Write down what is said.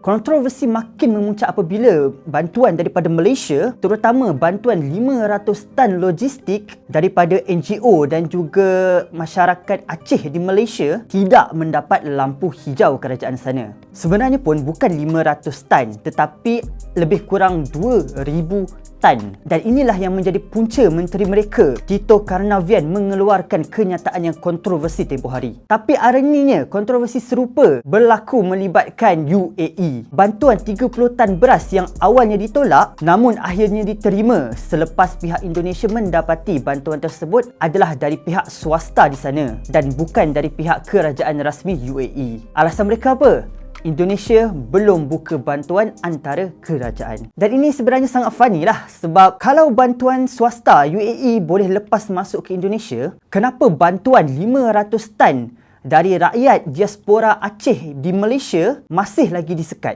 Kontroversi makin memuncak apabila bantuan daripada Malaysia, terutama bantuan 500 tan logistik daripada NGO dan juga masyarakat Aceh di Malaysia tidak mendapat lampu hijau kerajaan sana. Sebenarnya pun bukan 500 tan tetapi lebih kurang 2000 tan. Dan inilah yang menjadi punca menteri mereka, Tito Karnavian mengeluarkan kenyataan yang kontroversi tempoh hari. Tapi araninya, kontroversi serupa berlaku melibatkan UAE. Bantuan 30 tan beras yang awalnya ditolak namun akhirnya diterima selepas pihak Indonesia mendapati bantuan tersebut adalah dari pihak swasta di sana dan bukan dari pihak kerajaan rasmi UAE. Alasan mereka apa? Indonesia belum buka bantuan antara kerajaan. Dan ini sebenarnya sangat funny lah sebab kalau bantuan swasta UAE boleh lepas masuk ke Indonesia, kenapa bantuan 500 tan dari rakyat diaspora Aceh di Malaysia masih lagi disekat.